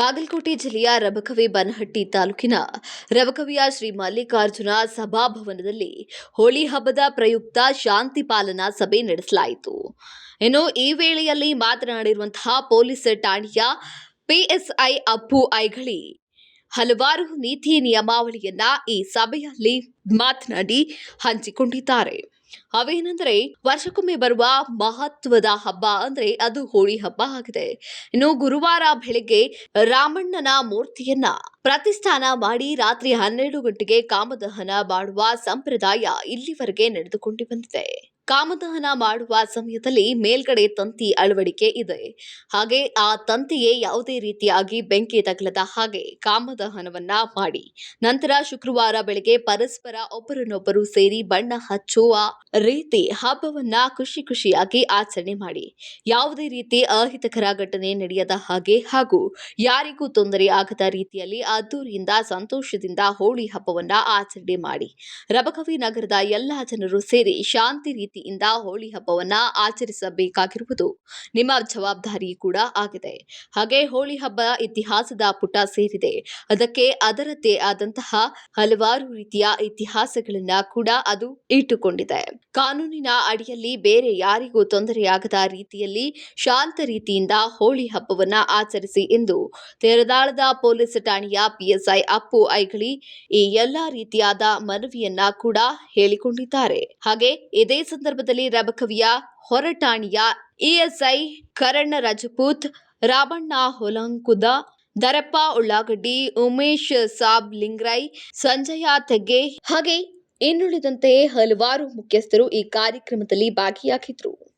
ಬಾಗಲಕೋಟೆ ಜಿಲ್ಲೆಯ ರಬಕವಿ ಬನಹಟ್ಟಿ ತಾಲೂಕಿನ ರಬಕವಿಯ ಶ್ರೀ ಮಲ್ಲಿಕಾರ್ಜುನ ಸಭಾಭವನದಲ್ಲಿ ಹೋಳಿ ಹಬ್ಬದ ಪ್ರಯುಕ್ತ ಶಾಂತಿ ಪಾಲನಾ ಸಭೆ ನಡೆಸಲಾಯಿತು. ಇನ್ನು ಈ ವೇಳೆಯಲ್ಲಿ ಮಾತನಾಡಿರುವಂತಹ ಪೊಲೀಸ್ ಠಾಣೆಯ ಪಿಎಸ್ಐ ಅಪ್ಪು ಐಗಳಿ ಹಲವಾರು ನೀತಿ ನಿಯಮಾವಳಿಯನ್ನ ಈ ಸಭೆಯಲ್ಲಿ ಮಾತನಾಡಿ ಹಂಚಿಕೊಂಡಿದ್ದಾರೆ. ಅವೇನೆಂದರೆ ವರ್ಷಕ್ಕೊಮ್ಮೆ ಬರುವ ಮಹತ್ವದ ಹಬ್ಬ ಅಂದ್ರೆ ಅದು ಹೋಳಿ ಹಬ್ಬ ಆಗಿದೆ. ಇನ್ನು ಗುರುವಾರ ಬೆಳಿಗ್ಗೆ ರಾಮಣ್ಣನ ಮೂರ್ತಿಯನ್ನ ಪ್ರತಿಷ್ಠಾನ ಮಾಡಿ ರಾತ್ರಿ ಹನ್ನೆರಡು ಗಂಟೆಗೆ ಕಾಮದಹನ ಮಾಡುವ ಸಂಪ್ರದಾಯ ಇಲ್ಲಿವರೆಗೆ ನಡೆದುಕೊಂಡು ಬಂದಿದೆ. ಕಾಮದಹನ ಮಾಡುವ ಸಮಯದಲ್ಲಿ ಮೇಲ್ಗಡೆ ತಂತಿ ಅಳವಡಿಕೆ ಇದೆ. ಹಾಗೆ ಆ ತಂತಿಯೇ ಯಾವುದೇ ರೀತಿಯಾಗಿ ಬೆಂಕಿ ತಗಲದ ಹಾಗೆ ಕಾಮದಹನವನ್ನ ಮಾಡಿ. ನಂತರ ಶುಕ್ರವಾರ ಬೆಳಗ್ಗೆ ಪರಸ್ಪರ ಒಬ್ಬರನ್ನೊಬ್ಬರು ಸೇರಿ ಬಣ್ಣ ಹಚ್ಚುವ ರೀತಿ ಹಬ್ಬವನ್ನ ಖುಷಿ ಖುಷಿಯಾಗಿ ಆಚರಣೆ ಮಾಡಿ. ಯಾವುದೇ ರೀತಿ ಅಹಿತಕರ ಘಟನೆ ನಡೆಯದ ಹಾಗೆ ಹಾಗೂ ಯಾರಿಗೂ ತೊಂದರೆ ಆಗದ ರೀತಿಯಲ್ಲಿ ಅದ್ದೂರಿಯಿಂದ ಸಂತೋಷದಿಂದ ಹೋಳಿ ಹಬ್ಬವನ್ನ ಆಚರಣೆ ಮಾಡಿ. ರಬಕವಿ ನಗರದ ಎಲ್ಲಾ ಜನರು ಸೇರಿ ಶಾಂತಿ ರೀತಿಯಿಂದ ಹೋಳಿ ಹಬ್ಬವನ್ನ ಆಚರಿಸಬೇಕಾಗಿರುವುದು ನಿಮ್ಮ ಜವಾಬ್ದಾರಿ ಕೂಡ ಆಗಿದೆ. ಹಾಗೆ ಹೋಳಿ ಹಬ್ಬ ಇತಿಹಾಸದ ಪುಟ ಸೇರಿದೆ. ಅದಕ್ಕೆ ಅದರದ್ದೇ ಆದಂತಹ ಹಲವಾರು ರೀತಿಯ ಇತಿಹಾಸಗಳನ್ನ ಕೂಡ ಅದು ಇಟ್ಟುಕೊಂಡಿದೆ. ಕಾನೂನಿನ ಅಡಿಯಲ್ಲಿ ಬೇರೆ ಯಾರಿಗೂ ತೊಂದರೆಯಾಗದ ರೀತಿಯಲ್ಲಿ ಶಾಂತ ರೀತಿಯಿಂದ ಹೋಳಿ ಹಬ್ಬವನ್ನು ಆಚರಿಸಿ ಎಂದು ತೆರದಾಳದ ಪೊಲೀಸ್ ಠಾಣೆಯ ಪಿಎಸ್ಐ ಅಪ್ಪು ಐಗಳಿ ಈ ಎಲ್ಲ ರೀತಿಯಾದ ಮನವಿಯನ್ನ ಕೂಡ ಹೇಳಿಕೊಂಡಿದ್ದಾರೆ. ಹಾಗೆ ಇದೇ ಸಂದರ್ಭದಲ್ಲಿ ರಬಕವಿಯ ಹೊರಠಾಣೆಯ ಇಎಸ್ಐ ಕರಣ್ ರಜಪೂತ್ ರಾಬಣ್ಣ ಹೊಲಂಕುದ, ದರಪ್ಪ ಉಳ್ಳಾಗಡ್ಡಿ, ಉಮೇಶ್ ಸಾಬ್ ಲಿಂಗ್ರೈ, ಸಂಜಯ ತೆಗ್ಗೆ ಹಾಗೆ ಇನ್ನುಳಿದಂತೆ ಹಲವಾರು ಮುಖ್ಯಸ್ಥರು ಈ ಕಾರ್ಯಕ್ರಮದಲ್ಲಿ ಭಾಗಿಯಾಗಿದ್ರು.